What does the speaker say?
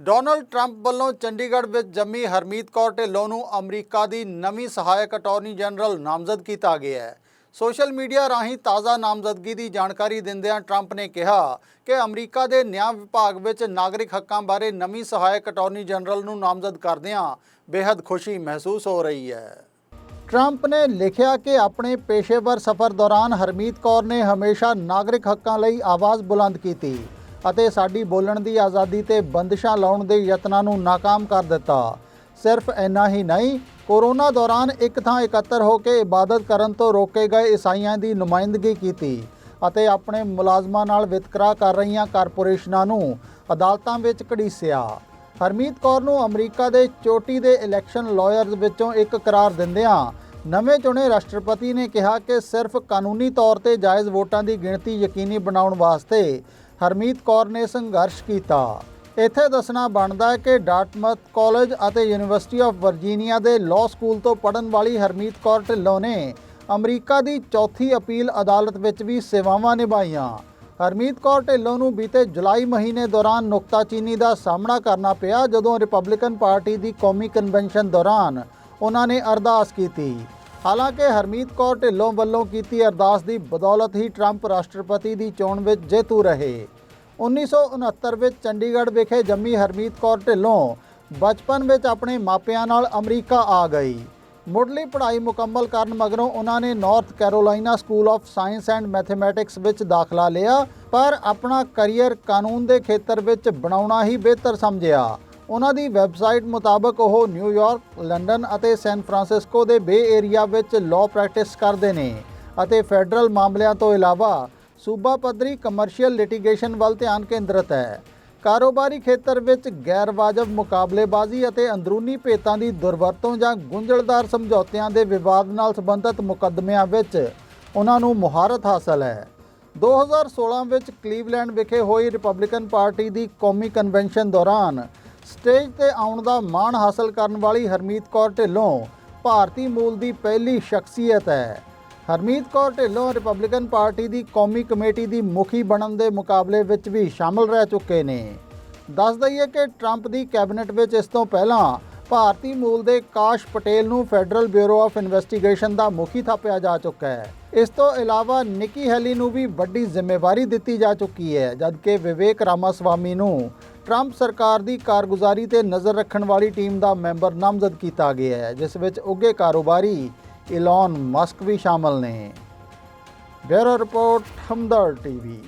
Donald Trump ਵੱਲੋਂ ਚੰਡੀਗੜ੍ਹ ਵਿੱਚ ਜੰਮੀ ਹਰਮੀਤ ਕੌਰ ਢਿੱਲੋਂ ਨੂੰ ਅਮਰੀਕਾ ਦੀ ਨਵੀਂ ਸਹਾਇਕ ਅਟਾਰਨੀ ਜਨਰਲ ਨਾਮਜ਼ਦ ਕੀਤਾ ਗਿਆ ਹੈ। ਸੋਸ਼ਲ ਮੀਡੀਆ ਰਾਹੀਂ ਤਾਜ਼ਾ ਨਾਮਜ਼ਦਗੀ ਦੀ ਜਾਣਕਾਰੀ ਦਿੰਦਿਆਂ ਟਰੰਪ ਨੇ ਕਿਹਾ ਕਿ ਅਮਰੀਕਾ ਦੇ ਨਿਆਂ ਵਿਭਾਗ ਵਿੱਚ ਨਾਗਰਿਕ ਹੱਕਾਂ ਬਾਰੇ ਨਵੀਂ ਸਹਾਇਕ ਅਟਾਰਨੀ ਜਨਰਲ ਨੂੰ ਨਾਮਜ਼ਦ ਕਰਦਿਆਂ ਬੇहद ਖੁਸ਼ੀ ਮਹਿਸੂਸ ਹੋ ਰਹੀ ਹੈ। ਟਰੰਪ ਨੇ ਲਿਖਿਆ ਕਿ ਆਪਣੇ ਪੇਸ਼ੇਵਰ ਸਫ਼ਰ ਦੌਰਾਨ ਹਰਮੀਤ ਕੌਰ ਨੇ ਹਮੇਸ਼ਾ ਨਾਗਰਿਕ ਹੱਕਾਂ ਲਈ ਆਵਾਜ਼ ਬੁਲੰਦ ਕੀਤੀ। ਅਤੇ ਸਾਡੀ ਬੋਲਣ ਦੀ ਆਜ਼ਾਦੀ ਤੇ ਬੰਦਸ਼ਾਂ ਲਾਉਣ ਦੇ ਯਤਨਾਂ ਨੂੰ ਨਾਕਾਮ ਕਰ ਦਿੱਤਾ। ਸਿਰਫ ਇੰਨਾ ਹੀ ਨਹੀਂ, ਕੋਰੋਨਾ ਦੌਰਾਨ ਇੱਕ ਥਾਂ ਇਕੱਤਰ ਹੋ ਕੇ ਇਬਾਦਤ ਕਰਨ ਤੋਂ ਰੋਕੇ ਗਏ ਈਸਾਈਆਂ ਦੀ ਨੁਮਾਇੰਦਗੀ ਕੀਤੀ ਅਤੇ ਆਪਣੇ ਮੁਲਾਜ਼ਮਾਂ ਨਾਲ ਵਿਤਕਰਾ ਕਰ ਰਹੀਆਂ ਕਾਰਪੋਰੇਸ਼ਨਾਂ ਨੂੰ ਅਦਾਲਤਾਂ ਵਿੱਚ ਘੜੀਸਿਆ। ਹਰਮੀਤ ਕੌਰ ਨੂੰ ਅਮਰੀਕਾ ਦੇ ਚੋਟੀ ਦੇ ਇਲੈਕਸ਼ਨ ਲਾਇਰਜ਼ ਵਿੱਚੋਂ ਇੱਕ ਕਰਾਰ ਦਿੰਦਿਆਂ ਨਵੇਂ ਚੁਣੇ ਰਾਸ਼ਟਰਪਤੀ ਨੇ ਕਿਹਾ ਕਿ ਸਿਰਫ ਕਾਨੂੰਨੀ ਤੌਰ ਤੇ ਜਾਇਜ਼ ਵੋਟਾਂ ਦੀ ਗਿਣਤੀ ਯਕੀਨੀ ਬਣਾਉਣ ਵਾਸਤੇ ਹਰਮੀਤ ਕੌਰ ਨੇ ਸੰਘਰਸ਼ ਕੀਤਾ। ਇੱਥੇ ਦੱਸਣਾ ਬਣਦਾ ਹੈ ਕਿ ਡਾਟਮਤ ਕਾਲਜ ਅਤੇ ਯੂਨੀਵਰਸਿਟੀ ਆਫ ਵਰਜੀਨੀਆ ਦੇ ਲਾਅ ਸਕੂਲ ਤੋਂ ਪੜ੍ਹਨ ਵਾਲੀ ਹਰਮੀਤ ਕੌਰ ਢਿੱਲੋਂ ਨੇ ਅਮਰੀਕਾ ਦੀ ਚੌਥੀ ਅਪੀਲ ਅਦਾਲਤ ਵਿੱਚ ਵੀ ਸੇਵਾਵਾਂ ਨਿਭਾਈਆਂ। ਹਰਮੀਤ ਕੌਰ ਢਿੱਲੋਂ ਨੂੰ ਬੀਤੇ ਜੁਲਾਈ ਮਹੀਨੇ ਦੌਰਾਨ ਨੁਕਤਾਚੀਨੀ ਦਾ ਸਾਹਮਣਾ ਕਰਨਾ ਪਿਆ ਜਦੋਂ ਰਿਪਬਲਿਕਨ ਪਾਰਟੀ ਦੀ ਕੌਮੀ ਕਨਵੈਨਸ਼ਨ ਦੌਰਾਨ ਉਹਨਾਂ ਨੇ ਅਰਦਾਸ ਕੀਤੀ। ਹਾਲਾਂਕਿ ਹਰਮੀਤ ਕੌਰ ਢਿੱਲੋਂ ਵੱਲੋਂ ਕੀਤੀ ਅਰਦਾਸ ਦੀ ਬਦੌਲਤ ਹੀ ਟਰੰਪ ਰਾਸ਼ਟਰਪਤੀ ਦੀ ਚੋਣ ਵਿੱਚ ਜੇਤੂ ਰਹੇ। 1969 ਵਿੱਚ ਚੰਡੀਗੜ੍ਹ ਵਿਖੇ ਜੰਮੀ ਹਰਮੀਤ ਕੌਰ ਢਿੱਲੋਂ ਬਚਪਨ ਵਿੱਚ ਆਪਣੇ ਮਾਪਿਆਂ ਨਾਲ ਅਮਰੀਕਾ ਆ ਗਈ। ਮੁੱਢਲੀ ਪੜ੍ਹਾਈ ਮੁਕੰਮਲ ਕਰਨ ਮਗਰੋਂ ਉਹਨਾਂ ਨੇ North Carolina school of science and mathematics ਵਿੱਚ ਦਾਖਲਾ ਲਿਆ, ਪਰ ਆਪਣਾ ਕੈਰੀਅਰ ਕਾਨੂੰਨ ਦੇ ਖੇਤਰ ਵਿੱਚ ਬਣਾਉਣਾ ਹੀ ਬਿਹਤਰ ਸਮਝਿਆ। ਉਹਨਾਂ ਦੀ ਵੈਬਸਾਈਟ ਮੁਤਾਬਕ ਉਹ ਨਿਊਯਾਰਕ ਲੰਡਨ ਅਤੇ ਸੈਨ ਫਰਾਂਸਿਸਕੋ ਦੇ ਬੇ ਏਰੀਆ ਵਿੱਚ ਲਾਅ ਪ੍ਰੈਕਟਿਸ ਕਰਦੇ ਨੇ ਅਤੇ ਫੈਡਰਲ ਮਾਮਲਿਆਂ ਤੋਂ ਇਲਾਵਾ ਸੂਬਾ ਪੱਧਰੀ ਕਮਰਸ਼ੀਅਲ ਲਿਟੀਗੇਸ਼ਨ ਵੱਲ ਧਿਆਨ ਕੇਂਦਰਿਤ ਹੈ। ਕਾਰੋਬਾਰੀ ਖੇਤਰ ਵਿੱਚ ਗੈਰ ਵਾਜਬ ਮੁਕਾਬਲੇਬਾਜ਼ੀ ਅਤੇ ਅੰਦਰੂਨੀ ਭੇਤਾਂ ਦੀ ਦੁਰਵਰਤੋਂ ਜਾਂ ਗੁੰਝਲਦਾਰ ਸਮਝੌਤਿਆਂ ਦੇ ਵਿਵਾਦ ਨਾਲ ਸੰਬੰਧਿਤ ਮੁਕੱਦਮਿਆਂ ਵਿੱਚ ਉਹਨਾਂ ਨੂੰ ਮੁਹਾਰਤ ਹਾਸਲ ਹੈ। 2016 ਵਿੱਚ ਕਲੀਵਲੈਂਡ ਵਿਖੇ ਹੋਈ ਰਿਪਬਲਿਕਨ ਪਾਰਟੀ ਦੀ ਕੌਮੀ ਕਨਵੈਨਸ਼ਨ ਦੌਰਾਨ ਸਟੇਜ ਤੇ ਆਉਣ ਦਾ ਮਾਣ ਹਾਸਲ ਕਰਨ ਵਾਲੀ ਹਰਮੀਤ ਕੌਰ ਢਿੱਲੋਂ ਭਾਰਤੀ ਮੂਲ ਦੀ ਪਹਿਲੀ ਸ਼ਖਸੀਅਤ ਹੈ। ਹਰਮੀਤ ਕੌਰ ਢਿੱਲੋਂ ਰਿਪਬਲਿਕਨ ਪਾਰਟੀ ਦੀ ਕੌਮੀ ਕਮੇਟੀ ਦੀ ਮੁਖੀ ਬਣਨ ਦੇ ਮੁਕਾਬਲੇ ਵਿੱਚ ਵੀ ਸ਼ਾਮਲ ਰਹਿ ਚੁੱਕੇ ਨੇ। ਦੱਸ ਦਈਏ ਕਿ ਟਰੰਪ ਦੀ ਕੈਬਨਿਟ ਵਿੱਚ ਇਸ ਤੋਂ ਪਹਿਲਾਂ ਭਾਰਤੀ ਮੂਲ ਦੇ ਕਾਸ਼ ਪਟੇਲ ਨੂੰ ਫੈਡਰਲ ਬਿਊਰੋ ਆਫ ਇਨਵੈਸਟੀਗੇਸ਼ਨ ਦਾ ਮੁਖੀ ਥਾਪਿਆ ਜਾ ਚੁੱਕਾ ਹੈ। ਇਸ ਤੋਂ ਇਲਾਵਾ ਨਿੱਕੀ ਹੈਲੀ ਨੂੰ ਵੀ ਵੱਡੀ ਜ਼ਿੰਮੇਵਾਰੀ ਦਿੱਤੀ ਜਾ ਚੁੱਕੀ ਹੈ, ਜਦਕਿ ਵਿਵੇਕ ਰਾਮਾਸਵਾਮੀ ਨੂੰ ਟਰੰਪ ਸਰਕਾਰ ਦੀ ਕਾਰਗੁਜ਼ਾਰੀ ਤੇ ਨਜ਼ਰ ਰੱਖਣ ਵਾਲੀ ਟੀਮ ਦਾ ਮੈਂਬਰ ਨਾਮਜ਼ਦ ਕੀਤਾ ਗਿਆ ਹੈ, ਜਿਸ ਵਿੱਚ ਉੱਘੇ ਕਾਰੋਬਾਰੀ ਇਲਨ ਮਸਕ ਵੀ ਸ਼ਾਮਲ ਨੇ। ਬਿਊਰੋ ਰਿਪੋਰਟ ਹਮਦਰ ਟੀਵੀ।